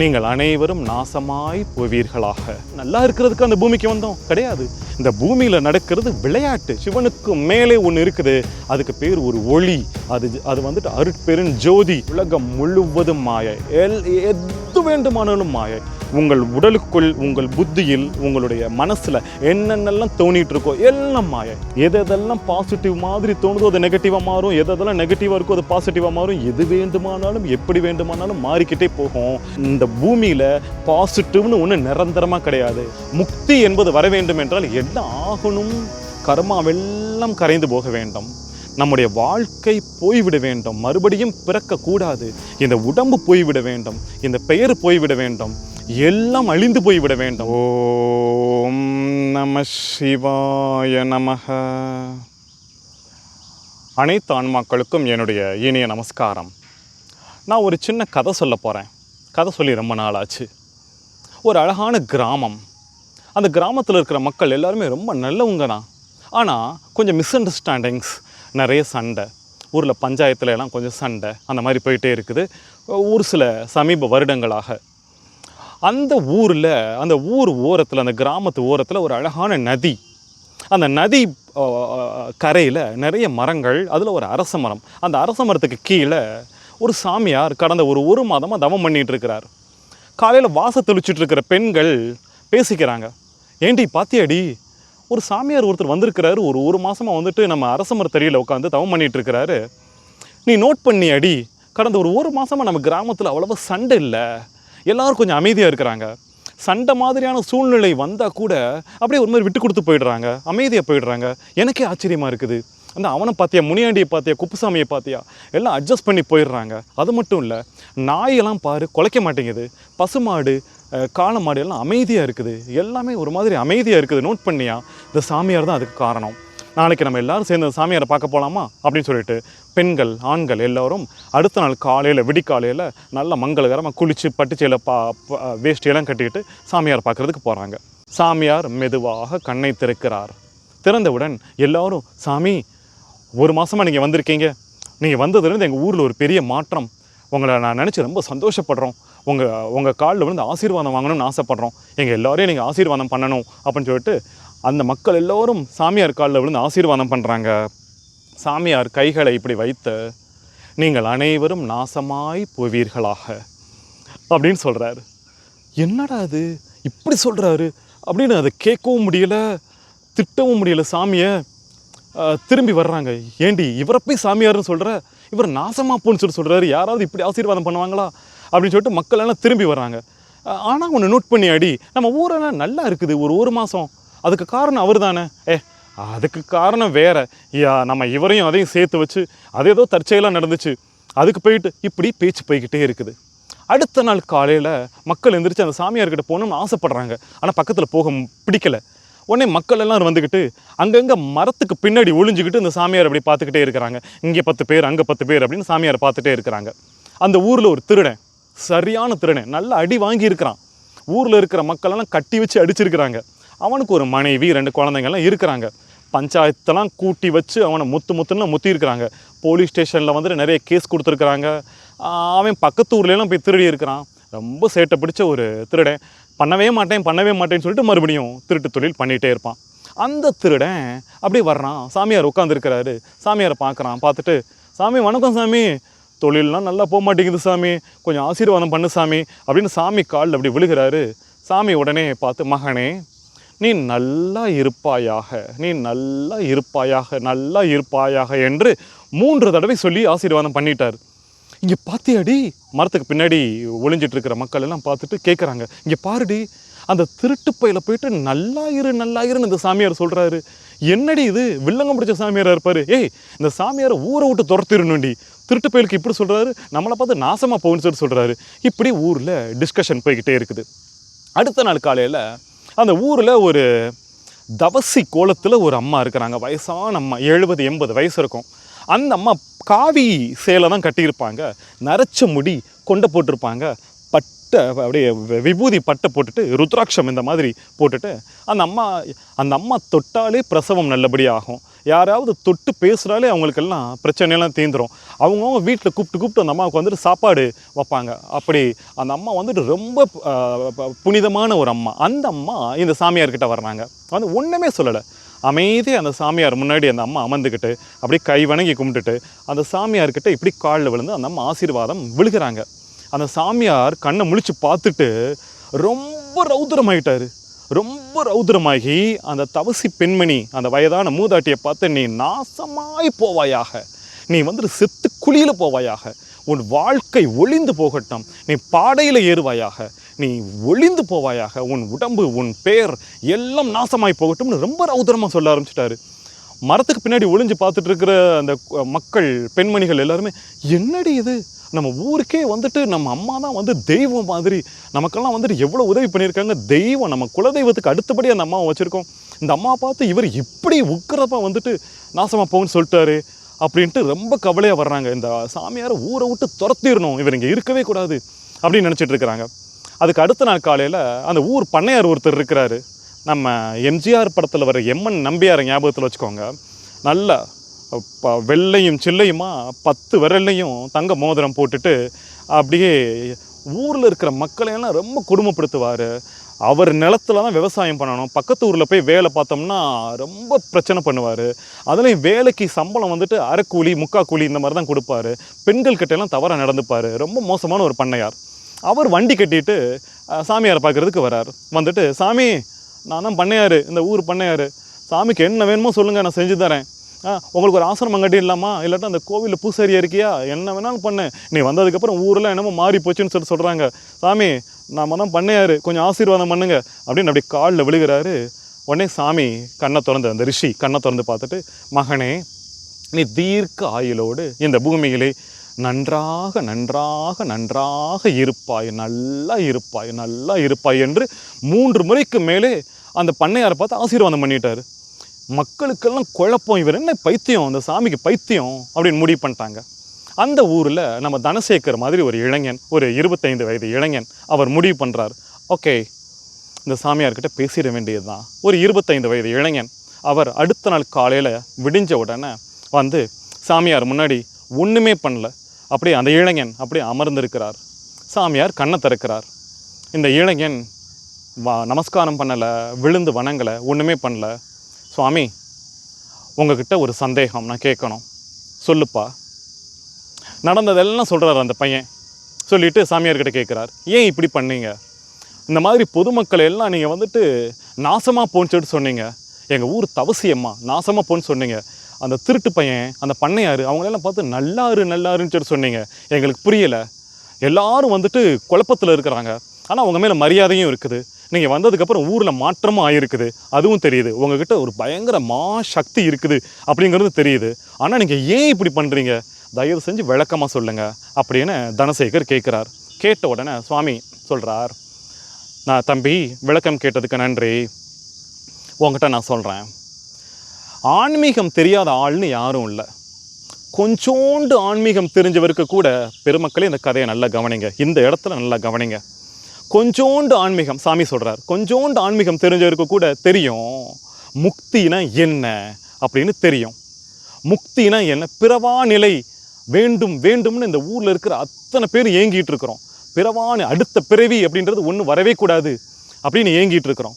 நீங்கள் அனைவரும் நாசமாய் போவீர்களாக. நல்லா இருக்கிறதுக்கு அந்த பூமிக்கு வந்தோம். கிடையாது. இந்த பூமியில் நடக்கிறது விளையாட்டு. சிவனுக்கு மேலே ஒன்று இருக்குது. அதுக்கு பேர் ஒரு ஒளி. அது அது வந்துட்டு அருட்பெரும் ஜோதி. உலகம் முழுவதும் மாயை. எல் எது வேண்டுமானாலும் மாயை. உங்கள் உடலுக்குள் உங்கள் புத்தியில் உங்களுடைய மனசில் என்னென்னலாம் தோணிட்டு இருக்கோ எல்லாம் மாயை. எதெல்லாம் பாசிட்டிவ் மாதிரி தோணுதோ அது நெகட்டிவாக மாறும். எதெல்லாம் நெகட்டிவாக இருக்கோ அது பாசிட்டிவாக மாறும். எது வேண்டுமானாலும் எப்படி வேண்டுமானாலும் மாறிக்கிட்டே போகும். இந்த பூமியில் பாசிட்டிவ்னு ஒன்று நிரந்தரமாக கிடையாது. முக்தி என்பது வர வேண்டும் என்றால் என்ன ஆகணும்? கர்மாவெல்லாம் கரைந்து போக வேண்டும். நம்முடைய வாழ்க்கை போய்விட வேண்டும். மறுபடியும் பிறக்கக்கூடாது. இந்த உடம்பு போய்விட வேண்டும். இந்த பெயர் போய்விட வேண்டும். எல்லாம் அழிந்து போய்விட வேண்டும். ஓம் நம சிவாய நமக. அனைத்து ஆன்மாக்களுக்கும் என்னுடைய இனிய நமஸ்காரம். நான் ஒரு சின்ன கதை சொல்ல போகிறேன் கதை சொல்லி ரொம்ப நாள் ஆச்சு ஒரு அழகான கிராமம். அந்த கிராமத்தில் இருக்கிற மக்கள் எல்லாருமே ரொம்ப நல்லவங்க தான் ஆனால் கொஞ்சம் மிஸ் அண்டர்ஸ்டாண்டிங்ஸ் நிறைய சண்டை. ஊரில் பஞ்சாயத்தில் எல்லாம் கொஞ்சம் சண்டை அந்த மாதிரி போயிட்டே இருக்குது. ஒரு சில சமீப வருடங்களாக. அந்த ஊரில் அந்த ஊர் ஓரத்தில் அந்த கிராமத்து ஓரத்தில் ஒரு அழகான நதி. அந்த நதி கரையில் நிறைய மரங்கள் அதில் ஒரு அரச மரம். அந்த அரச மரத்துக்கு கீழே ஒரு சாமியார் கடந்த ஒரு ஒரு மாதமாக தவம் பண்ணிகிட்டு இருக்கிறார் காலையில் வாச தெளிச்சிட்டு இருக்கிற பெண்கள் பேசிக்கிறாங்க. ஏண்டி பாத்தியாடி? ஒரு சாமியார் ஒருத்தர் வந்திருக்கிறாரு ஒரு ஒரு மாதமாக வந்துட்டு நம்ம அரசமர் மரத்தடியில் உட்காந்து தவம் பண்ணிட்டு இருக்கிறாரு நீ நோட் பண்ணி அடி கடந்த ஒரு ஒரு மாதமாக நம்ம கிராமத்தில் அவ்வளவா சண்டை இல்லை. எல்லாரும் கொஞ்சம் அமைதியாக இருக்கிறாங்க. சண்டை மாதிரியான சூழ்நிலை வந்தால் கூட அப்படியே ஒரு மாதிரி விட்டு கொடுத்து போயிடுறாங்க. அமைதியாக போயிடுறாங்க. எனக்கே ஆச்சரியமாக இருக்குது. அந்த அவனை பார்த்தியா முனியாண்டியை பார்த்தியா குப்புசாமியை பார்த்தியா எல்லாம் அட்ஜஸ்ட் பண்ணி போயிடுறாங்க. அது மட்டும் இல்லை நாயெல்லாம் பாரு குலைக்க மாட்டேங்குது. பசுமாடு அஹ், காளை மாடு எல்லாம் அமைதியாக இருக்குது. எல்லாமே ஒரு மாதிரி அமைதியாக இருக்குது. நோட் பண்ணியா இந்த சாமியார் தான் அதுக்கு காரணம். நாளைக்கு நம்ம எல்லாரும் சேர்ந்து அந்த சாமியாரை பார்க்க போகலாமா அப்படின்னு சொல்லிட்டு பெண்கள் ஆண்கள் எல்லோரும் அடுத்த நாள் காலையில் விடிக்காலையில் நல்ல மங்களகரமாக குளித்து பட்டுச்சேலை பா ப- வேஷ்டியெல்லாம் கட்டிக்கிட்டு சாமியார் பார்க்குறதுக்கு போகிறாங்க சாமியார் மெதுவாக கண்ணை திறக்கிறார். திறந்தவுடன் எல்லோரும் சாமி ஒரு மாதமாக நீங்கள் வந்திருக்கீங்க. நீங்கள் வந்ததுலேருந்து எங்கள் ஊரில் ஒரு பெரிய மாற்றம். உங்களை நான் நினச்சி ரொம்ப சந்தோஷப்படுறோம். உங்கள் உங்கள் காலில் விழுந்து ஆசீர்வாதம் வாங்கணும்னு ஆசைப்பட்றோம். எங்கள் எல்லாரையும் நீங்கள் ஆசீர்வாதம் பண்ணணும் அப்படின்னு சொல்லிட்டு அந்த மக்கள் எல்லோரும் சாமியார் காலில் விழுந்து ஆசீர்வாதம் பண்ணுறாங்க சாமியார் கைகளை இப்படி வைத்து நீங்கள் அனைவரும் நாசமாய் போவீர்களாக அப்படின்னு சொல்கிறாரு என்னடா அது இப்படி சொல்கிறாரு அப்படின்னு அதை கேட்கவும் முடியல திட்டவும் முடியல சாமியை. திரும்பி வர்றாங்க. ஏண்டி இவரை போய் சாமியார்னு சொல்கிற இவர் நாசமாக போன்னு சொல்லி சொல்கிறாரு யாராவது இப்படி ஆசீர்வாதம் பண்ணுவாங்களா? அப்படின்னு சொல்லிட்டு மக்கள் எல்லாம் திரும்பி வர்றாங்க. ஆனால் ஒன்று நோட் பண்ணி அடி நம்ம ஊரெல்லாம் நல்லா இருக்குது. ஒரு ஒரு மாதம் அதுக்கு காரணம் அவர் தானே ஏ அதுக்கு காரணம் வேற. யா நம்ம இவரையும் அதையும் சேர்த்து வச்சு அது ஏதோ தற்செயலாக நடந்துச்சு. அதுக்கு போயிட்டு இப்படி பேச்சு போய்கிட்டே இருக்குது. அடுத்த நாள் காலையில் மக்கள் எந்திரிச்சு அந்த சாமியார்கிட்ட போகணும்னு ஆசைப்படுறாங்க. ஆனால் பக்கத்தில் போக பிடிக்கலை பிடிக்கல. உடனே மக்கள் எல்லாம் வந்துக்கிட்டு அங்கங்கே மரத்துக்கு பின்னாடி ஒளிஞ்சிக்கிட்டு இந்த சாமியார் அப்படி பார்த்துக்கிட்டே இருக்கிறாங்க. இங்கே பத்து பேர் அங்கே பத்து பேர் அப்படின்னு சாமியார் பார்த்துட்டே இருக்கிறாங்க. அந்த ஊரில் ஒரு திருடன் சரியான திருடன் நல்ல அடி வாங்கி இருக்கிறான். ஊரில் இருக்கிற மக்களெல்லாம் கட்டி வச்சு அடிச்சிருக்கிறாங்க. அவனுக்கு ஒரு மனைவி ரெண்டு குழந்தைங்கள்லாம் இருக்கிறாங்க. பஞ்சாயத்தெல்லாம் கூட்டி வச்சு அவனை முத்து முத்துன்னு முத்திருக்கிறாங்க போலீஸ் ஸ்டேஷனில் வந்துட்டு நிறைய கேஸ் கொடுத்துருக்குறாங்க. அவன் பக்கத்து ஊர்லலாம் போய் திருடி இருக்கிறான். ரொம்ப சேட்டை பிடிச்ச ஒரு திருடன். பண்ணவே மாட்டேன் பண்ணவே மாட்டேன்னு சொல்லிட்டு மறுபடியும் திருட்டு தொழில் பண்ணிகிட்டே இருப்பான். அந்த திருடன் அப்படியே வர்றான். சாமியார் உட்காந்துருக்கிறாரு சாமியாரை பார்க்குறான். பார்த்துட்டு சாமி வணக்கம் சாமி. தொழிலெலாம் நல்லா போக மாட்டேங்குது சாமி. கொஞ்சம் ஆசீர்வாதம் பண்ணு சாமி. அப்படின்னு சாமி காலில் அப்படி விழுகிறாரு. சாமி உடனே பார்த்து மகனே நீ நல்லா இருப்பாயாக நீ நல்லா இருப்பாயாக நல்லா இருப்பாயாக என்று மூன்று தடவை சொல்லி ஆசீர்வாதம் பண்ணிட்டார். இங்கே பார்த்தியாடி மரத்துக்கு பின்னாடி ஒளிஞ்சிட்டு இருக்கிற மக்கள் எல்லாம் பார்த்துட்டு கேட்குறாங்க இங்கே பாருடி அந்த திருட்டு பையில போயிட்டு நல்லா இரு நல்லா இருன்னு இந்த சாமியார் சொல்கிறாரு என்னடி இது? வில்லங்கம் பிடிச்ச சாமியாராக இருப்பார்? ஏய் இந்த சாமியாரை ஊரை விட்டு துரத்திடணுண்டி திருட்டு பயலுக்கு இப்படி சொல்கிறாரு நம்மளை பார்த்து நாசமாக போகணும்னு சொல்லி சொல்கிறாரு இப்படி ஊரில் டிஸ்கஷன் போய்கிட்டே இருக்குது. அடுத்த நாள் காலையில் அந்த ஊரில் ஒரு தவசி கோலத்தில் ஒரு அம்மா இருக்கிறாங்க. வயசான அம்மா எழுபது எண்பது வயசு இருக்கும். அந்த அம்மா காவி சேலை தான் கட்டியிருப்பாங்க. நரைச்ச முடி கொண்டை போட்டிருப்பாங்க. பட்டை அப்படியே வி- விபூதி பட்டை போட்டுட்டு ருத்ராட்சம் இந்த மாதிரி போட்டுட்டு அந்த அம்மா அந்த அம்மா தொட்டாலே பிரசவம் நல்லபடியாகும் யாராவது தொட்டு பேசுகிறாலே அவங்களுக்கெல்லாம் பிரச்சனையெல்லாம் தீந்துரும். அவங்கவுங்க வீட்டில் கூப்பிட்டு கூப்பிட்டு அந்த அம்மாவுக்கு வந்துட்டு சாப்பாடு வைப்பாங்க. அப்படி அந்த அம்மா வந்துட்டு ரொம்ப புனிதமான ஒரு அம்மா. அந்த அம்மா இந்த சாமியார்கிட்ட வர்றாங்க. வந்து ஒன்றுமே சொல்லலை. அமைதியாக அந்த சாமியார் முன்னாடி அந்த அம்மா அமர்ந்துக்கிட்டு அப்படியே கை வணங்கி கும்பிட்டுட்டு அந்த சாமியார்கிட்ட இப்படி காலில் விழுந்து அந்த அம்மா ஆசீர்வாதம் விழுகிறாங்க. அந்த சாமியார் கண்ணை முழிச்சு பார்த்துட்டு ரொம்ப ரௌத்ரமாயிட்டாரு. ரொம்ப ரௌதரமாகி அந்த தவசி பெண்மணி அந்த வயதான மூதாட்டியை பார்த்து நீ நாசமாய் போவாயாக. நீ வந்துட்டு செத்து குழியில் போவாயாக. உன் வாழ்க்கை ஒளிந்து போகட்டும். நீ பாடையில் ஏறுவாயாக. நீ ஒளிந்து போவாயாக உன் உடம்பு உன் பேர் எல்லாம் நாசமாய் போகட்டும்னு ரொம்ப ரௌதரமாக சொல்ல ஆரம்பிச்சிட்டாரு. மரத்துக்கு பின்னாடி ஒளிஞ்சு பார்த்துட்டு இருக்கிற அந்த மக்கள் பெண்மணிகள் எல்லாருமே என்னடி இது? நம்ம ஊருக்கே வந்துட்டு நம்ம அம்மா தான் வந்து தெய்வம் மாதிரி. நமக்கெல்லாம் வந்துட்டு எவ்வளோ உதவி பண்ணியிருக்காங்க. தெய்வம் நம்ம குலதெய்வத்துக்கு அடுத்தபடி அந்த அம்மாவை வச்சுருக்கோம். இந்த அம்மா பார்த்து இவர் இப்படி உக்கிறப்ப வந்துட்டு நாசமாக போகுன்னு சொல்லிட்டாரு அப்படின்ட்டு ரொம்ப கவலையாக வர்றாங்க. இந்த சாமியாரை ஊரை விட்டு துரத்திடணும். இவர் இங்கே இருக்கவே கூடாது அப்படின்னு நினச்சிட்டு இருக்கிறாங்க. அதுக்கு அடுத்த நாள் காலையில் அந்த ஊர் பண்ணையார் ஒருத்தர் இருக்கிறாரு. நம்ம எம்ஜிஆர் படத்தில் வர எம்என் நம்பியார் ஞாபகத்தில் வச்சுக்கோங்க. நல்ல ப- வெள்ளையும் சில்லையுமா பத்து விரல்லையும் தங்க மோதிரம் போட்டுட்டு அப்படியே ஊரில் இருக்கிற மக்களையெல்லாம் ரொம்ப கொடுமைப்படுத்துவார். அவர் நிலத்துல தான் விவசாயம் பண்ணணும். பக்கத்து ஊரில் போய் வேலை பார்த்தோம்னா ரொம்ப பிரச்சனை பண்ணுவார். அதுலேயும் வேலைக்கு சம்பளம் வந்துட்டு அரைக்கூலி முக்கா கூலி இந்த மாதிரி தான் கொடுப்பாரு. பெண்கள் கிட்டெல்லாம் தவறாக நடந்துப்பார். ரொம்ப மோசமான ஒரு பண்ணையார். அவர் வண்டி கட்டிட்டு சாமியாரை பார்க்கறதுக்கு வரார். வந்துட்டு சாமி நான் தான் பண்ணையார் இந்த ஊர் பண்ணையார் சாமிக்கு என்ன வேணுமோ சொல்லுங்கள் நான் செஞ்சு தரேன். ஆ உங்களுக்கு ஒரு ஆசிரமம் கட்டிடலாமா இல்லாட்டா அந்த கோவிலில் பூசாரியா இருக்கியா? என்ன வேணாலும் பண்ணு. நீ வந்ததுக்கப்புறம் ஊரில் என்னமோ மாறி போச்சுன்னு சொல்லி சொல்கிறாங்க சாமி நாம தான் பண்ணையார் கொஞ்சம் ஆசீர்வாதம் பண்ணுங்க. அப்படின்னு அப்படி காலில் விழுகிறாரு. உடனே சாமி கண்ணை திறந்து அந்த ரிஷி கண்ணை திறந்து பார்த்துட்டு மகனே நீ தீர்க்க ஆயுளோடு இந்த பூமியிலே நன்றாக நன்றாக நன்றாக இருப்பாய் நல்லா இருப்பாய் நல்லா இருப்பாய் என்று மூன்று முறைக்கு மேலே அந்த பண்ணையாரை பார்த்து ஆசீர்வாதம் பண்ணிட்டாரு. மக்களுக்கெல்லாம் குழப்பம் இவர் என்ன பைத்தியம் அந்த சாமிக்கு பைத்தியம் அப்படின்னு முடிவு பண்ணிட்டாங்க. அந்த ஊரில் நம்ம தனசேகர் மாதிரி ஒரு இளைஞன் ஒரு இருபத்தைந்து வயது இளைஞன் அவர் முடிவு பண்ணுறார் ஓகே இந்த சாமியார்கிட்ட பேசிட வேண்டியது தான் ஒரு இருபத்தைந்து வயது இளைஞன் அவர் அடுத்த நாள் காலையில் விடிஞ்ச உடனே வந்து சாமியார் முன்னாடி ஒன்றுமே பண்ணல. அப்படியே அந்த இளைஞன் அப்படியே அமர்ந்திருக்கிறார். சாமியார் கண்ணை திறக்கிறார். இந்த இளைஞன் வா நமஸ்காரம் பண்ணலை விழுந்து வணங்கலை ஒன்றுமே பண்ணல. சுவாமி உங்ககிட்ட ஒரு சந்தேகம் நான் கேட்கணும். சொல்லுப்பா. நடந்ததெல்லாம் சொல்கிறார் அந்த பையன். சொல்லிவிட்டு சாமியார்கிட்ட கேட்குறார். ஏன் இப்படி பண்ணீங்க? இந்த மாதிரி பொதுமக்கள் எல்லாம் நீங்கள் வந்துட்டு நாசமாக போன்னு சொல்லிட்டு சொன்னீங்க. எங்கள் ஊர் தவசியம்மா நாசமாக போன்னு சொன்னீங்க. அந்த திருட்டு பையன் அந்த பண்ணையார் அவங்களெல்லாம் பார்த்து நல்லாரு நல்லாருன்னு சொல்லிட்டு சொன்னீங்க. எங்களுக்கு புரியலை. எல்லாரும் வந்துட்டு குழப்பத்தில் இருக்கிறாங்க. ஆனால் அவங்க மேலே மரியாதையும் இருக்குது. நீங்கள் வந்ததுக்கப்புறம் ஊரில் மாற்றமும் ஆகிருக்குது அதுவும் தெரியுது. உங்ககிட்ட ஒரு பயங்கர மா சக்தி இருக்குது. அப்படிங்கிறது தெரியுது. ஆனால் நீங்கள் ஏன் இப்படி பண்ணுறீங்க தயவு செஞ்சு விளக்கமாக சொல்லுங்கள் அப்படின்னு தனசேகர் கேட்குறார் கேட்ட உடனே சுவாமி சொல்கிறார் நான் தம்பி விளக்கம் கேட்டதுக்கு நன்றி. உங்ககிட்ட நான் சொல்கிறேன் ஆன்மீகம் தெரியாத ஆள்னு யாரும் இல்லை. கொஞ்சோண்டு ஆன்மீகம் தெரிஞ்சவருக்கு கூட பெருமக்களே இந்த கதையை நல்லா கவனிங்க. இந்த இடத்துல நல்லா கவனிங்க. கொஞ்சோண்டு ஆன்மீகம் சாமி சொல்கிறார் கொஞ்சோண்டு ஆன்மீகம் தெரிஞ்சவருக்கு கூட தெரியும் முக்தினா என்ன அப்படின்னு தெரியும். முக்தினா என்ன? பிறவா நிலை வேண்டும் வேண்டும்னு இந்த ஊரில் இருக்கிற அத்தனை பேர் ஏங்கிட்டு இருக்கிறோம். பிறவான அடுத்த பிறவி அப்படின்றது ஒன்று வரவே கூடாது அப்படின்னு ஏங்கிட்டு இருக்கிறோம்.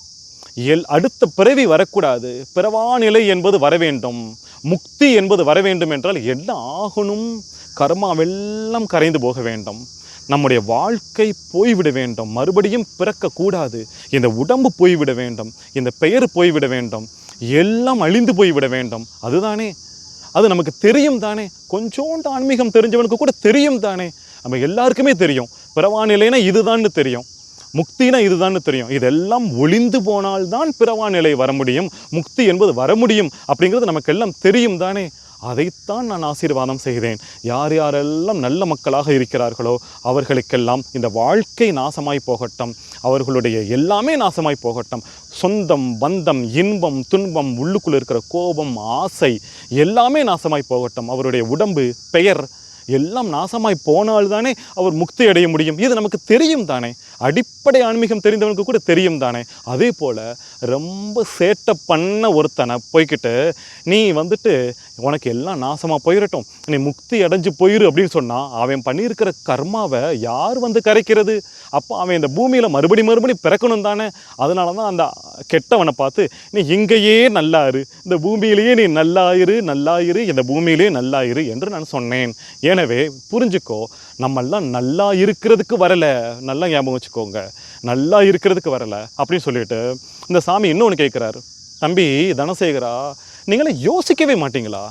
எல் அடுத்த பிறவி வரக்கூடாது. பிறவா நிலை என்பது வர வேண்டும் முக்தி என்பது வர வேண்டும் என்றால் என்ன ஆகணும்? கர்மாவெல்லாம் கரைந்து போக வேண்டும். நம்முடைய வாழ்க்கை போய்விட வேண்டும். மறுபடியும் பிறக்கக்கூடாது. இந்த உடம்பு போய்விட வேண்டும். இந்த பெயர் போய்விட வேண்டும். எல்லாம் அழிந்து போய்விட வேண்டும். அதுதானே. அது நமக்கு தெரியும் தானே. கொஞ்சோண்டு ஆன்மீகம் தெரிஞ்சவனுக்கு கூட தெரியும் தானே. நம்ம எல்லாருக்குமே தெரியும். பிறவானிலைனா இதுதான்னு தெரியும். முக்தினா இதுதான்னு தெரியும். இதெல்லாம் ஒளிந்து போனால்தான் பிறவா நிலை வர முடியும். முக்தி என்பது வர முடியும் அப்படிங்கிறது நமக்கு எல்லாம் தெரியும் தானே? அதைத்தான் நான் ஆசீர்வாதம் செய்தேன். யார் யாரெல்லாம் நல்ல மக்களாக இருக்கிறார்களோ அவர்களுக்கெல்லாம் இந்த வாழ்க்கை நாசமாய் போகட்டும். அவர்களுடைய எல்லாமே நாசமாய் போகட்டும். சொந்தம் பந்தம் இன்பம் துன்பம் உள்ளுக்குள்ளே இருக்கிற கோபம் ஆசை எல்லாமே நாசமாய் போகட்டும். அவருடைய உடம்பு பெயர் எல்லாம் நாசமாய் போனால் தானே அவர் முக்தி அடைய முடியும். இது நமக்கு தெரியும் தானே. அடிப்படை ஆன்மீகம் தெரிந்தவனுக்கு கூட தெரியும் தானே. அதே போல் ரொம்ப சேட்டை பண்ண ஒருத்தனை போய்க்கிட்டு நீ வந்துட்டு உனக்கு எல்லாம் நாசமாக போயிடட்டும் நீ முக்தி அடைஞ்சு போயிரு அப்படின்னு சொன்னால் அவன் பண்ணியிருக்கிற கர்மாவை யார் வந்து கரைக்கிறது? அப்போ அவன் இந்த பூமியில் மறுபடி மறுபடி பிறக்கணும் தானே. அதனால தான் அந்த கெட்டவனை பார்த்து நீ இங்கேயே நல்லாயிரு. இந்த பூமியிலேயே நீ நல்லாயிரு நல்லாயிரு. இந்த பூமியிலே நல்லாயிரு என்று நான் சொன்னேன். ஏன் எனவே புரிஞ்சுக்கோ நம்மெல்லாம் நல்லா இருக்கிறதுக்கு வரலை. நல்லா ஞாபகம் வச்சுக்கோங்க. நல்லா இருக்கிறதுக்கு வரலை அப்படின்னு சொல்லிட்டு இந்த சாமி இன்னொன்று கேட்குறாரு தம்பி தனசேகரா நீங்களாம் யோசிக்கவே மாட்டீங்களா?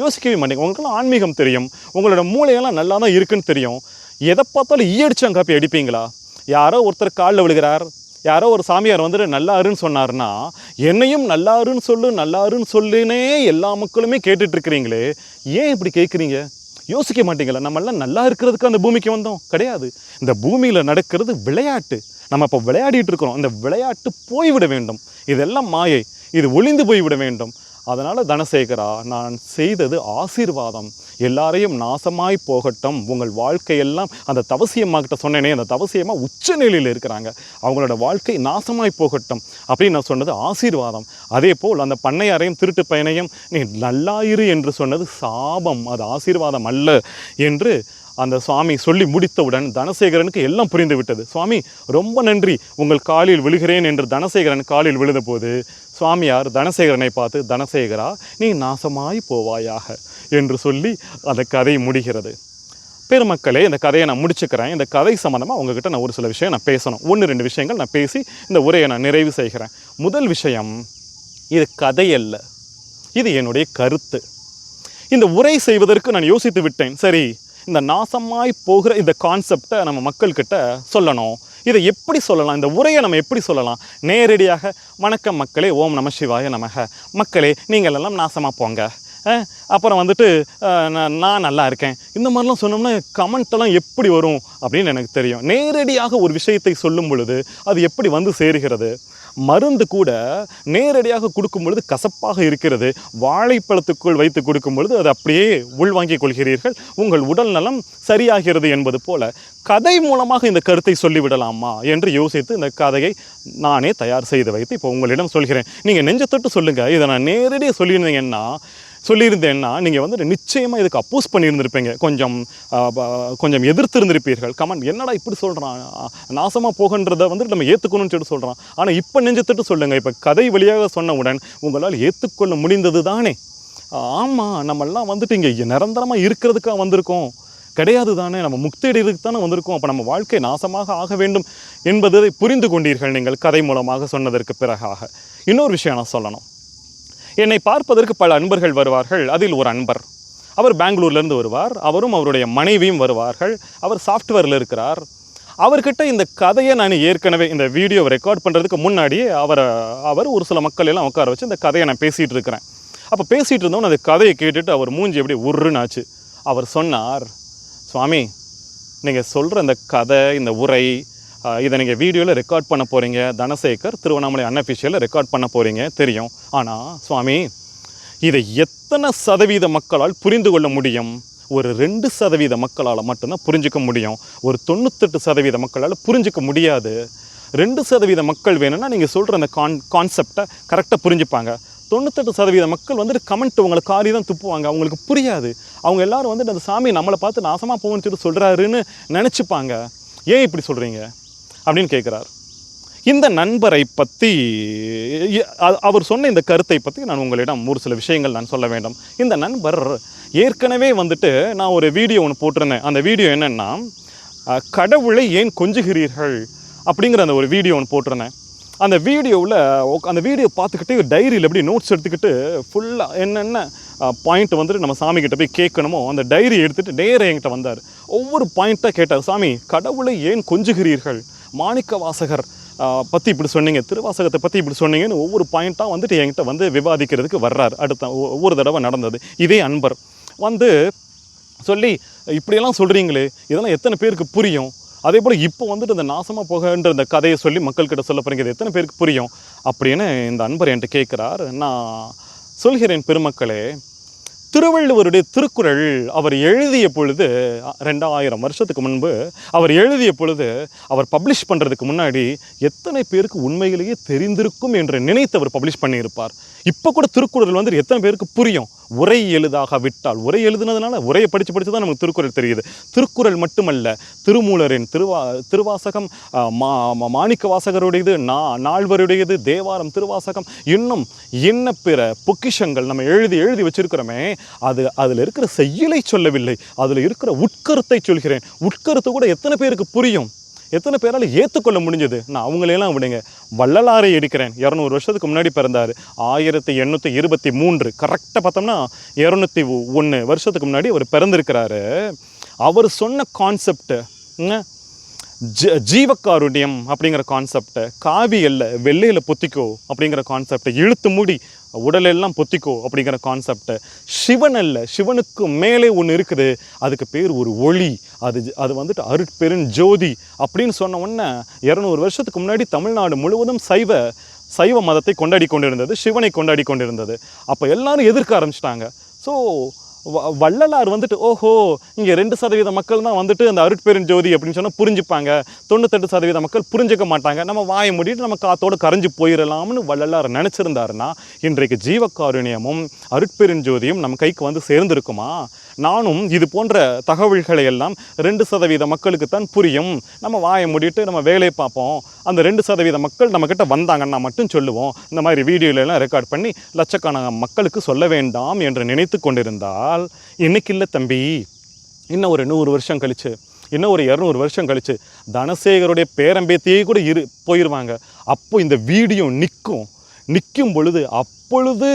யோசிக்கவே மாட்டீங்க. உங்களுக்குலாம் ஆன்மீகம் தெரியும். உங்களோட மூளையெல்லாம் நல்லா தான் இருக்குன்னு தெரியும். எதை பார்த்தாலும் ஈயடிச்சாங்க காப்பி அடிப்பீங்களா? யாரோ ஒருத்தர் காலில் விழுகிறார். யாரோ ஒரு சாமியார் வந்துட்டு நல்லாருன்னு சொன்னார்னா என்னையும் நல்லாருன்னு சொல்லு நல்லாருன்னு சொல்லுனே எல்லா மக்களுமே கேட்டுட்டு இருக்கிறீங்களே. ஏன் இப்படி கேட்குறீங்க யோசிக்க மாட்டீங்களா? நம்மளாம் நல்லா இருக்கிறதுக்கு அந்த பூமிக்கு வந்தோம். கிடையாது. இந்த பூமியில் நடக்கிறது விளையாட்டு. நம்ம இப்போ விளையாடிட்டு இருக்கிறோம். அந்த விளையாட்டு போய்விட வேண்டும். இதெல்லாம் மாயை. இது ஒளிந்து போய்விட வேண்டும். அதனால் தனசேகரா நான் செய்தது ஆசீர்வாதம். எல்லாரையும் நாசமாய் போகட்டும். உங்கள் வாழ்க்கையெல்லாம் அந்த தவசியம்மாக்கிட்ட சொன்னேனே அந்த தவசியமாக உச்சநிலையில் இருக்கிறாங்க. அவங்களோட வாழ்க்கை நாசமாய் போகட்டும் அப்படின்னு நான் சொன்னது ஆசீர்வாதம். அதே போல் அந்த பண்ணையாரையும் திருட்டு பையனையும் நீ நல்லாயிரு என்று சொன்னது சாபம். அது ஆசீர்வாதம் அல்ல என்று அந்த சுவாமி சொல்லி முடித்தவுடன் தனசேகரனுக்கு எல்லாம் புரிந்து விட்டது சுவாமி ரொம்ப நன்றி. உங்கள் காலில் விழுகிறேன் என்று தனசேகரன் காலில் விழுந்தபோது சுவாமியார் தனசேகரனை பார்த்து தனசேகரா நீ நாசமாய் போவாயாக என்று சொல்லி அந்த கதை முடிகிறது. பெருமக்களே இந்த கதையை நான் முடிச்சுக்கிறேன். இந்த கதை சம்மந்தமாக உங்ககிட்ட நான் ஒரு சில விஷயம் நான் பேசணும். ஒன்று ரெண்டு விஷயங்கள் நான் பேசி இந்த உரையை நான் நிறைவு செய்கிறேன். முதல் விஷயம் இது கதையல்ல இது என்னுடைய கருத்து. இந்த உரை செய்வதற்கு நான் யோசித்து விட்டேன். சரி இந்த நாசமாய் போகிற இந்த கான்செப்டை நம்ம மக்கள்கிட்ட சொல்லணும். இதை எப்படி சொல்லலாம்? இந்த உரையை நம்ம எப்படி சொல்லலாம்? நேரடியாக வணக்கம் மக்களே ஓம் நம சிவாய நமக. மக்களே நீங்கள் எல்லாம் நாசமாக போங்க. அப்புறம் வந்துட்டு நான் நல்லா இருக்கேன். இந்த மாதிரிலாம் சொன்னோம்னா கமெண்ட்டெல்லாம் எப்படி வரும் அப்படின்னு எனக்கு தெரியும். நேரடியாக ஒரு விஷயத்தை சொல்லும் பொழுது அது எப்படி வந்து சேருகிறது? மருந்து கூட நேரடியாக கொடுக்கும் பொழுது கசப்பாக இருக்கிறது. வாழைப்பழத்துக்குள் வைத்து கொடுக்கும் பொழுது அது அப்படியே உள்வாங்கிக் கொள்கிறீர்கள். உங்கள் உடல் நலம் சரியாகிறது என்பது போல கதை மூலமாக இந்த கருத்தை சொல்லிவிடலாமா என்று யோசித்து இந்த கதையை நானே தயார் செய்து வைத்து இப்போ உங்களிடம் சொல்கிறேன். நீங்கள் நெஞ்சத்தொட்டு சொல்லுங்கள் இதை நான் நேரடியாக சொல்லியிருந்தீங்கன்னா சொல்லியிருந்தேன்னா நீங்கள் வந்துட்டு நிச்சயமாக இதுக்கு அப்போஸ் பண்ணியிருந்திருப்பீங்க. கொஞ்சம் கொஞ்சம் எதிர்த்து இருந்திருப்பீர்கள் கமெண்ட் என்னடா இப்படி சொல்கிறான் நாசமாக போகன்றதை வந்துட்டு நம்ம ஏற்றுக்கணும்னு சொல்லிட்டு சொல்கிறான் ஆனால் இப்போ நெஞ்சத்துட்டு சொல்லுங்கள் இப்போ கதை வழியாக சொன்னவுடன் உங்களால் ஏற்றுக்கொள்ள முடிந்தது தானே? ஆமாம் நம்மெல்லாம் வந்துட்டு இங்கே நிரந்தரமாக இருக்கிறதுக்காக வந்திருக்கோம். கிடையாது தானே? நம்ம முக்தியடைகிறதுக்கு தானே வந்திருக்கோம். அப்போ நம்ம வாழ்க்கை நாசமாக ஆக வேண்டும் என்பதை புரிந்து கொண்டீர்கள் நீங்கள் கதை மூலமாக சொன்னதற்கு பிறகாக. இன்னொரு விஷயம் நான் சொல்லணும். என்னை பார்ப்பதற்கு பல அன்பர்கள் வருவார்கள். அதில் ஒரு அன்பர். அவர் பெங்களூர்லேருந்து வருவார். அவரும் அவருடைய மனைவியும் வருவார்கள். அவர் சாஃப்ட்வேரில் இருக்கிறார். அவர்கிட்ட இந்த கதையை நான் ஏற்கனவே இந்த வீடியோ ரெக்கார்ட் பண்ணுறதுக்கு முன்னாடியே அவரை அவர் ஒரு சில மக்கள் எல்லாம் உட்கார வச்சு இந்த கதையை நான் பேசிகிட்டு இருக்கிறேன். அப்போ பேசிகிட்டு இருந்தோம் அந்த கதையை கேட்டுட்டு அவர் மூஞ்சி எப்படி உருன்னாச்சு அவர் சொன்னார் சுவாமி நீங்கள் சொல்கிற இந்த கதை இந்த உரை இதை நீங்கள் வீடியோவில் ரெக்கார்ட் பண்ண போகிறீங்க தனசேகர் திருவண்ணாமலை அன்அஃபிஷியலில் ரெக்கார்ட் பண்ண போகிறீங்க தெரியும். ஆனால் சுவாமி இதை எத்தனை சதவீத மக்களால் புரிந்து கொள்ள முடியும்? ஒரு ரெண்டு சதவீத மக்களால் மட்டும்தான் புரிஞ்சுக்க முடியும். ஒரு தொண்ணூத்தெட்டு சதவீத மக்களால் புரிஞ்சுக்க முடியாது. ரெண்டு சதவீத மக்கள் வேணும்னா நீங்கள் சொல்கிற அந்த கான் கான்செப்டை கரெக்டாக புரிஞ்சுப்பாங்க. தொண்ணூத்தெட்டு சதவீத மக்கள் வந்துட்டு கமெண்ட் உங்களை காரி தான் துப்புவாங்க. அவங்களுக்கு புரியாது. அவங்க எல்லாரும் வந்துட்டு அந்த சாமி நம்மளை பார்த்து நாசமாக போகணும்னு சொல்லிட்டு சொல்கிறாருன்னு நினச்சிப்பாங்க. ஏன் இப்படி சொல்கிறீங்க அப்படின்னு கேட்குறாரு. இந்த நண்பரை பற்றி அவர் சொன்ன இந்த கருத்தை பற்றி நான் உங்களிடம் ஒரு சில விஷயங்கள் நான் சொல்ல வேண்டும். இந்த நண்பர் ஏற்கனவே வந்துட்டு நான் ஒரு வீடியோ ஒன்று போட்டிருந்தேன். அந்த வீடியோ என்னென்னா கடவுளை ஏன் கொஞ்சுகிறீர்கள்? அப்படிங்கிற அந்த ஒரு வீடியோ ஒன்று போட்டிருந்தேன். அந்த வீடியோவில் அந்த வீடியோ பார்த்துக்கிட்டு டைரியில் எப்படி நோட்ஸ் எடுத்துக்கிட்டு ஃபுல்லாக என்னென்ன பாயிண்ட் வந்துட்டு நம்ம சாமி கிட்ட போய் கேட்கணுமோ அந்த டைரி எடுத்துகிட்டு நேரா என்கிட்ட வந்தார். ஒவ்வொரு பாயிண்ட்டாக கேட்டார் சாமி கடவுளை ஏன் கொஞ்சுகிறீர்கள்? மாணிக்க வாசகர் பற்றி இப்படி சொன்னீங்க திருவாசகத்தை பற்றி இப்படி சொன்னீங்கன்னு ஒவ்வொரு பாயிண்ட்டாக வந்துட்டு என்கிட்ட வந்து விவாதிக்கிறதுக்கு வர்றார். அடுத்த ஒ- ஒவ்வொரு தடவை நடந்தது. இதே அன்பர் வந்து சொல்லி இப்படியெல்லாம் சொல்கிறீங்களே இதெல்லாம் எத்தனை பேருக்கு புரியும்? அதே போல் இப்போ வந்துட்டு இந்த நாசமாக போகன்ற இந்த கதையை சொல்லி மக்கள்கிட்ட சொல்ல போகிறீங்க எத்தனை பேருக்கு புரியும்? அப்படின்னு இந்த அன்பர் என்கிட்ட கேட்குறார். நான் சொல்கிறேன் பெருமக்களே திருவள்ளுவருடைய திருக்குறள் அவர் எழுதிய பொழுது ரெண்டாயிரம் வருஷத்துக்கு முன்பு அவர் எழுதிய பொழுது அவர் பப்ளிஷ் பண்ணுறதுக்கு முன்னாடி எத்தனை பேருக்கு உண்மையிலேயே தெரிந்திருக்கும் என்று நினைத்து அவர் பப்ளிஷ் பண்ணியிருப்பார். இப்போ கூட திருக்குறள் வந்து எத்தனை பேருக்கு புரியும்? உரை எழுதாக விட்டால் உரை எழுதுனதுனால உரையை படித்து படித்து தான் நமக்கு திருக்குறள் தெரியுது. திருக்குறள் மட்டுமல்ல திருமூலரின் திருவா திருவாசகம் மா மா- மாணிக்க வாசகருடையது நா நால்வருடையது தேவாரம் திருவாசகம் இன்னும் என்ன பிற பொக்கிஷங்கள் நம்ம எழுதி எழுதி வச்சிருக்கிறோமே அது அதில் இருக்கிற செய்யலை சொல்லவில்லை. அதில் இருக்கிற உட்கருத்தை சொல்கிறேன். உட்கருத்து கூட எத்தனை பேருக்கு புரியும்? எத்தனை பேரால் ஏற்றுக்கொள்ள முடிஞ்சது? நான் அவங்களையெல்லாம் விடுங்க. வள்ளலாரை எடுக்கிறேன். இரநூறு வருஷத்துக்கு முன்னாடி பிறந்தார். ஆயிரத்தி எண்ணூற்றி இருபத்தி மூன்று. கரெக்டாக பார்த்தோம்னா இரநூத்தி ஒன்று வருஷத்துக்கு முன்னாடி அவர் பிறந்திருக்கிறாரு. அவர் சொன்ன கான்செப்ட் ஜ ஜீவக்காருண்யம் அப்படிங்கிற கான்செப்டை காவி அல்ல வெள்ளையில் பொத்திக்கோ அப்படிங்கிற கான்செப்டை இழுத்து மூடி உடலெல்லாம் பொத்திக்கோ அப்படிங்கிற கான்செப்டை சிவன் அல்ல. சிவனுக்கு மேலே ஒன்று இருக்குது. அதுக்கு பேர் ஒரு ஒளி. அது ஜ- அது வந்துட்டு அருட்பெருஞ் ஜோதி அப்படின்னு சொன்ன உடனே இரநூறு வருஷத்துக்கு முன்னாடி தமிழ்நாடு முழுவதும் சைவ சைவ மதத்தை கொண்டாடி கொண்டிருந்தது. சிவனை கொண்டாடி கொண்டிருந்தது. அப்போ எல்லாரும் எதிர்க்க ஆரம்பிச்சிட்டாங்க. ஸோ வள்ளலார் வந்துட்டு ஓஹோ இங்கே ரெண்டு சதவீத மக்கள் தான் வந்துட்டு அந்த அருட்பெரும் ஜோதி அப்படின்னு சொன்னால் புரிஞ்சுப்பாங்க. தொண்ணூத்தெட்டு சதவீத மக்கள் புரிஞ்சுக்க மாட்டாங்க. நம்ம வாயை முடிட்டு நம்ம காத்தோடு கரைஞ்சு போயிடலாம்னு வள்ளலார் நினச்சிருந்தாருன்னா இன்றைக்கு ஜீவகாருண்யமும் அருட்பெருஞ்சோதியும் நம்ம கைக்கு வந்து சேர்ந்துருக்குமா? நானும் இது போன்ற தகவல்களை எல்லாம் ரெண்டு சதவீத மக்களுக்கு தான் புரியும். நம்ம வாயை மூடிட்டு நம்ம வேலையை பார்ப்போம். அந்த ரெண்டு சதவீத மக்கள் நம்மக்கிட்ட வந்தாங்கன்னா மட்டும் சொல்லுவோம். இந்த மாதிரி வீடியோல ரெக்கார்ட் பண்ணி லட்சக்கணக்கான மக்களுக்கு சொல்ல வேண்டாம் என்று நினைத்து கொண்டிருந்தால் இன்னைக்கு இல்லை தம்பி. இன்னும் ஒரு நூறு வருஷம் கழிச்சு இன்னும் ஒரு இரநூறு வருஷம் கழிச்சு தனசேகருடைய பேரம்பேத்தியே கூட இரு போயிடுவாங்க அப்போ இந்த வீடியோ நிற்கும். நிற்கும் பொழுது அப்பொழுது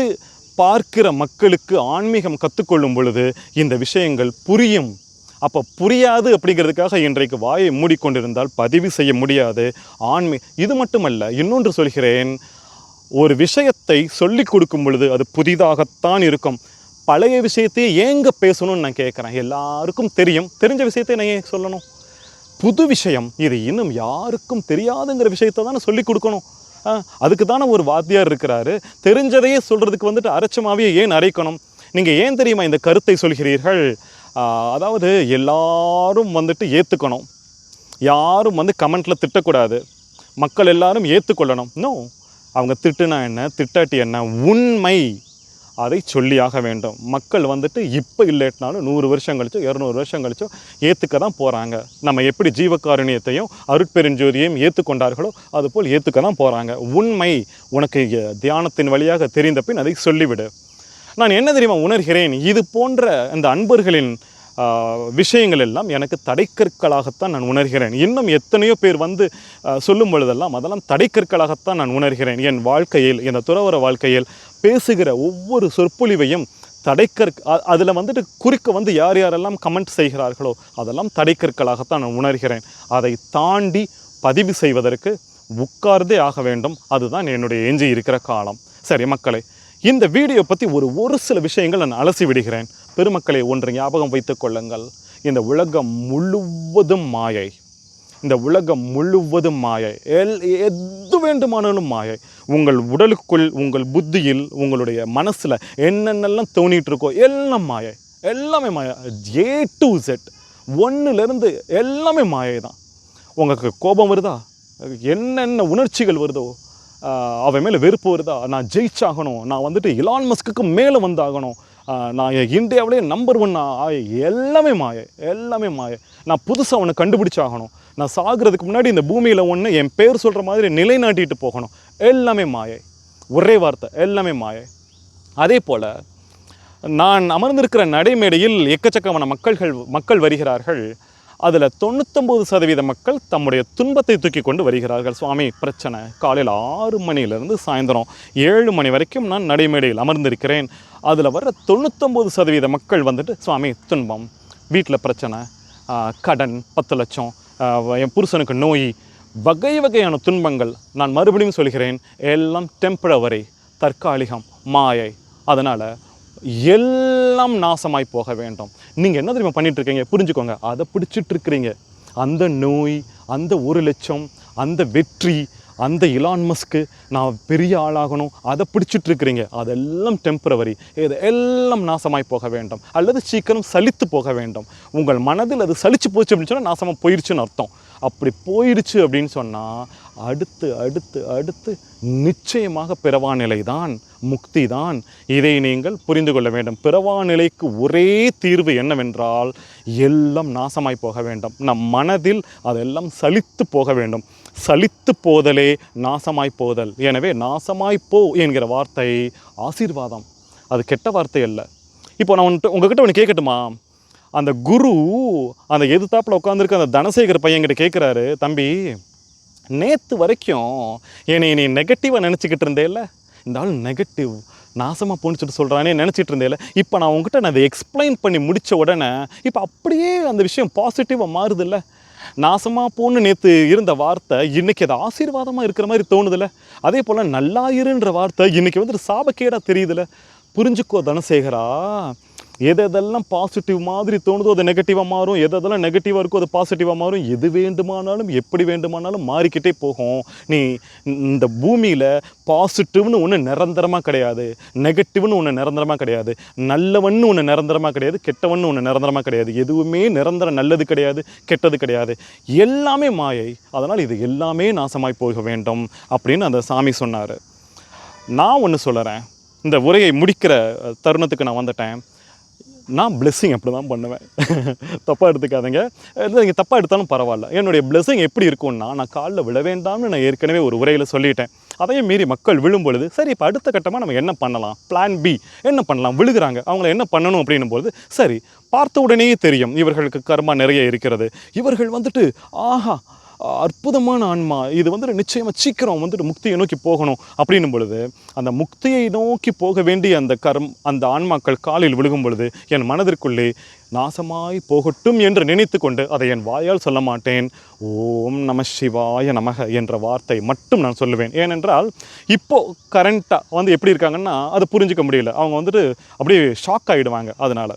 பார்க்கிற மக்களுக்கு ஆன்மீகம் கற்றுக்கொள்ளும் பொழுது இந்த விஷயங்கள் புரியும். அப்போ புரியாது அப்படிங்கிறதுக்காக இன்றைக்கு வாயை மூடிக்கொண்டிருந்தால் பதிவு செய்ய முடியாது. ஆன்மீ இது மட்டுமல்ல இன்னொன்று சொல்கிறேன். ஒரு விஷயத்தை சொல்லிக் கொடுக்கும் பொழுது அது புதிதாகத்தான் இருக்கும். பழைய விஷயத்தையே ஏங்க பேசணும்னு நான் கேட்குறேன். எல்லாருக்கும் தெரியும். தெரிஞ்ச விஷயத்தை நான் ஏன் சொல்லணும்? புது விஷயம். இது இன்னும் யாருக்கும் தெரியாதுங்கிற விஷயத்தை தானே சொல்லி கொடுக்கணும். அதுக்கு தானே ஒரு வாத்தியார் இருக்கிறாரு. தெரிஞ்சதையே சொல்கிறதுக்கு வந்துட்டு அரைச்சமாவே ஏன் அரைக்கணும்? நீங்கள் ஏன் தெரியுமா இந்த கருத்தை சொல்கிறீர்கள்? அதாவது எல்லாரும் வந்துட்டு ஏற்றுக்கணும் யாரும் வந்து கமெண்ட்டில் திட்டக்கூடாது. மக்கள் எல்லாரும் ஏற்றுக்கொள்ளணும் நோ அவங்க திட்டுனா என்ன? திட்டாட்டி என்ன? உண்மை. அதை சொல்லியாக வேண்டும். மக்கள் வந்துட்டு இப்போ இல்லைட்டினாலும் நூறு வருஷம் கழிச்சோ இரநூறு வருஷம் கழிச்சோ ஏற்றுக்க தான் போகிறாங்க நம்ம எப்படி ஜீவகாருண்யத்தையும் அருட்பெருஞ்சோதியையும் ஏற்றுக்கொண்டார்களோ அதுபோல் ஏற்றுக்க தான் போகிறாங்க உண்மை உனக்கு தியானத்தின் வழியாக தெரிந்த பின் அதை சொல்லிவிடு. நான் என்ன தெரியுமா உணர்கிறேன்? இது போன்ற இந்த அன்பர்களின் விஷயங்கள் எல்லாம் எனக்கு தடைக்கற்களாகத்தான் நான் உணர்கிறேன். இன்னும் எத்தனையோ பேர் வந்து சொல்லும் பொழுதெல்லாம் அதெல்லாம் தடைக்கற்களாகத்தான் நான் உணர்கிறேன். என் வாழ்க்கையில் இந்த துறவர வாழ்க்கையில் பேசுகிற ஒவ்வொரு சொற்பொழிவையும் தடைக்கற் அதில் வந்துட்டு குறுக்க வந்து யார் யாரெல்லாம் கமெண்ட் செய்கிறார்களோ அதெல்லாம் தடைக்கற்களாகத்தான் நான் உணர்கிறேன். அதை தாண்டி பதிவு செய்வதற்கு உட்கார்ந்தே ஆக வேண்டும். அதுதான் என்னுடைய எஞ்சி இருக்கிற காலம். சரி மக்களே இந்த வீடியோ பற்றி ஒரு ஒரு சில விஷயங்கள் நான் அலசி விடுகிறேன். பெருமக்களை ஒன்று ஞாபகம் வைத்துக் கொள்ளுங்கள். இந்த உலகம் முழுவதும் மாயை. இந்த உலகம் முழுவதும் மாயை. எல் எது வேண்டுமானாலும் மாயை. உங்கள் உடலுக்குள் உங்கள் புத்தியில் உங்களுடைய மனசில் என்னென்னலாம் தோணிகிட்டு இருக்கோ எல்லாம் மாயை. எல்லாமே மாயை. ஏ டு செட் ஒன்றுலேருந்து எல்லாமே மாயை தான் உங்களுக்கு கோபம் வருதா? என்னென்ன உணர்ச்சிகள் வருதோ அவன் மேலே வெறுப்பு வருதா? நான் ஜெயிச்சாகணும். நான் வந்துட்டு இலான் மஸ்க்கு மேலே வந்தாகணும். நான் இந்தியாவிலே நம்பர் ஒன் ஆய எல்லாமே மாய எல்லாமே மாய. நான் புதுசாக அவனை கண்டுபிடிச்சாகணும். நான் சாகிறதுக்கு முன்னாடி இந்த பூமியில் ஒன்று என் பேர் சொல்கிற மாதிரி நிலைநாட்டிட்டு போகணும். எல்லாமே மாயை. ஒரே வார்த்தை எல்லாமே மாயை. அதே போல் நான் அமர்ந்திருக்கிற நடைமேடையில் எக்கச்சக்கமான மக்கள்கள் மக்கள் வருகிறார்கள். அதில் தொண்ணூத்தொம்பது சதவீத மக்கள் தம்முடைய துன்பத்தை தூக்கி கொண்டு வருகிறார்கள். சுவாமி பிரச்சனை. காலையில் ஆறு மணியிலிருந்து சாயந்தரம் ஏழு மணி வரைக்கும் நான் நடைமேடையில் அமர்ந்திருக்கிறேன். அதில் வர்ற தொண்ணூத்தொம்பது சதவீத மக்கள் வந்துட்டு சுவாமி துன்பம் வீட்டில் பிரச்சனை கடன் பத்து லட்சம் என் புருஷனுக்கு நோய் வகை வகையான துன்பங்கள் நான் மறுபடியும் சொல்கிறேன். எல்லாம் டெம்பரவரி தற்காலிகம் மாயை. அதனால் எல்லாம் நாசமாய் போக வேண்டும். நீங்கள் என்ன தெரியுமா பண்ணிட்டு இருக்கீங்க புரிஞ்சுக்கோங்க. அதை பிடிச்சிட்டு இருக்கிறீங்க அந்த நோய் அந்த ஒரு லட்சம் அந்த வெற்றி அந்த இலான் மஸ்க்கு நான் பெரிய ஆளாகணும். அதை பிடிச்சிட்டு இருக்கிறீங்க அதெல்லாம் டெம்பரவரி இது எல்லாம் நாசமாய் போக வேண்டும். அல்லது சீக்கிரம் சலித்து போக வேண்டும். உங்கள் மனதில் அது சலிச்சு போச்சு அப்படின்னு சொன்னால் நாசமாக போயிடுச்சுன்னு அர்த்தம். அப்படி போயிடுச்சு அப்படின்னு சொன்னால் அடுத்து அடுத்து அடுத்து நிச்சயமாக பிறவா நிலைதான் முக்தி தான் இதை நீங்கள் புரிந்து கொள்ள வேண்டும். பிறவா நிலைக்கு ஒரே தீர்வு என்னவென்றால் எல்லாம் நாசமாய் போக வேண்டும். நம் மனதில் அதெல்லாம் சலித்து போக வேண்டும். சலித்து போதலே நாசமாய் போதல். எனவே நாசமாய் போ என்கிற வார்த்தை ஆசீர்வாதம். அது கெட்ட வார்த்தை அல்ல. இப்போ நான் உன்ட்டு உங்ககிட்ட ஒன்று கேட்கட்டுமா அந்த குரு அந்த எதிர்த்தாப்பில் உட்காந்துருக்க அந்த தனசேகர் பையன்கிட்ட கேட்குறாரு தம்பி நேற்று வரைக்கும் என்னை நீ நெகட்டிவாக நினச்சிக்கிட்டு இருந்தேல்ல இந்த ஆள் நெகட்டிவ் நாசமாக போன்னு சொல்லிட்டு சொல்கிறானே நினச்சிட்டு இருந்தேல இப்போ நான் உங்ககிட்ட நான் அதை எக்ஸ்பிளைன் பண்ணி முடித்த உடனே இப்போ அப்படியே அந்த விஷயம் பாசிட்டிவாக மாறுதில்ல நாசமாக போன்னு நேற்று இருந்த வார்த்தை இன்றைக்கி அது ஆசீர்வாதமாக இருக்கிற மாதிரி தோணுதில்ல அதே போல் நல்லா இருன்ற வார்த்தை இன்றைக்கி வந்துட்டு சாபக்கேடாக தெரியுதுல்ல புரிஞ்சுக்கோ தனசேகரா எது எதெல்லாம் பாசிட்டிவ் மாதிரி தோணுதோ அது நெகட்டிவாக மாறும். எது எதெல்லாம் நெகட்டிவாக இருக்கோ அது பாசிட்டிவாக மாறும். எது வேண்டுமானாலும் எப்படி வேண்டுமானாலும் மாறிக்கிட்டே போகும். நீ இந்த பூமியில் பாசிட்டிவ்னு ஒன்று நிரந்தரமாக கிடையாது. நெகட்டிவ்னு ஒன்று நிரந்தரமாக கிடையாது. நல்லவன்னு ஒன்று நிரந்தரமாக கிடையாது. கெட்டவன்னு ஒன்று நிரந்தரமாக கிடையாது. எதுவுமே நிரந்தரம் நல்லது கிடையாது கெட்டது கிடையாது. எல்லாமே மாயை. அதனால் இது எல்லாமே நாசமாய் போக வேண்டும் அப்படின்னு அந்த சாமி சொன்னார். நான் ஒன்று சொல்லுறேன். இந்த உரையை முடிக்கிற தருணத்துக்கு நான் வந்துட்டேன். நான் பிளெஸ்ஸிங் அப்படி தான் பண்ணுவேன். தப்பாக எடுத்துக்காதீங்க. நீங்கள் தப்பாக எடுத்தாலும் பரவாயில்ல. என்னுடைய பிளெஸ்ஸிங் எப்படி இருக்கும்னா நான் காலில் விழ வேண்டாம்னு நான் ஏற்கனவே ஒரு உரையில் சொல்லிட்டேன். அதையும் மீறி மக்கள் விழும் பொழுது சரி இப்போ அடுத்த கட்டமாக நம்ம என்ன பண்ணலாம்? பிளான் பி என்ன பண்ணலாம்? விழுகிறாங்க. அவங்கள என்ன பண்ணணும் அப்படின்னும் பொழுது சரி பார்த்த உடனேயே தெரியும் இவர்களுக்கு கர்மா நிறைய இருக்கிறது. இவர்கள் வந்துட்டு ஆஹா அற்புதமான ஆன்மா. இது வந்துட்டு நிச்சயமாக சீக்கிரம் வந்துட்டு முக்தியை நோக்கி போகணும் அப்படின்னும் பொழுது அந்த முக்தியை நோக்கி போக வேண்டிய அந்த கர்ம் அந்த ஆன்மாக்கள் காலில் விழுகும் பொழுது என் மனதிற்குள்ளே நாசமாய் போகட்டும் என்று நினைத்து கொண்டு அதை என் வாயால் சொல்ல மாட்டேன். ஓம் நம சிவாய நமக என்ற வார்த்தை மட்டும் நான் சொல்லுவேன். ஏனென்றால் இப்போது கரண்ட்டாக வந்து எப்படி இருக்காங்கன்னா அது புரிஞ்சுக்க முடியல. அவங்க வந்துட்டு அப்படியே ஷாக் ஆகிடுவாங்க அதனால்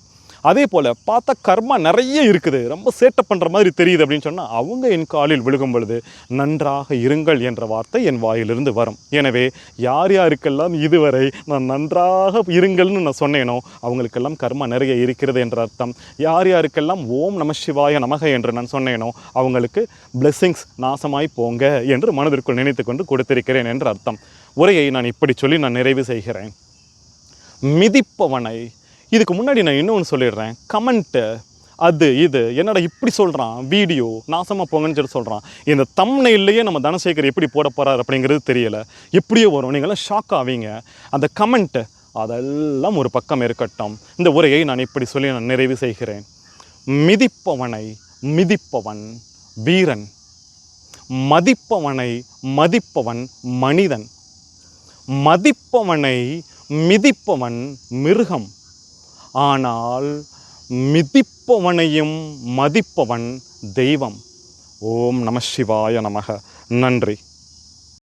அதே போல் பார்த்தா கர்மா நிறைய இருக்குது. ரொம்ப சேட்டை பண்ணுற மாதிரி தெரியுது அப்படின்னு சொன்னால் அவங்க என் காலில் விழுகும் பொழுது நன்றாக இருங்கள் என்ற வார்த்தை என் வாயிலிருந்து வரும். எனவே யார் யாருக்கெல்லாம் இதுவரை நான் நன்றாக இருங்கள்னு நான் சொன்னேனோ அவங்களுக்கெல்லாம் கர்மா நிறைய இருக்கிறது என்ற அர்த்தம். யார் யாருக்கெல்லாம் ஓம் நம சிவாய நமக என்று நான் சொன்னேனோ அவங்களுக்கு பிளெஸ்ஸிங்ஸ் நாசமாய் போங்க என்று மனதிற்குள் நினைத்து கொண்டு கொடுத்திருக்கிறேன் என்ற அர்த்தம். உரையை நான் இப்படி சொல்லி நான் நிறைவு செய்கிறேன். மிதிப்பவனை இதுக்கு முன்னாடி நான் இன்னொன்று சொல்லிடுறேன். கமெண்ட்டு அது இது என்னடா இப்படி சொல்கிறான் வீடியோ நாசமாக போங்கன்னு சொல்லி சொல்கிறான் இந்த தம்னையிலேயே நம்ம தனசேகர் எப்படி போட போகிறார் அப்படிங்கிறது தெரியலை. எப்படியோ வரும். நீங்களாம் ஷாக் ஆவீங்க. அந்த கமெண்ட்டு அதெல்லாம் ஒரு பக்கம் இருக்கட்டும். இந்த உரையை நான் இப்படி சொல்லி நான் நிறைவு செய்கிறேன். மிதிப்பவனை மிதிப்பவன் வீரன். மதிப்பவனை மதிப்பவன் மனிதன். மதிப்பவனை மிதிப்பவன் மிருகம். ஆனால் மிதிப்பவனையும் மதிப்பவன் தெய்வம். ஓம் நம சிவாய நமக. நன்றி.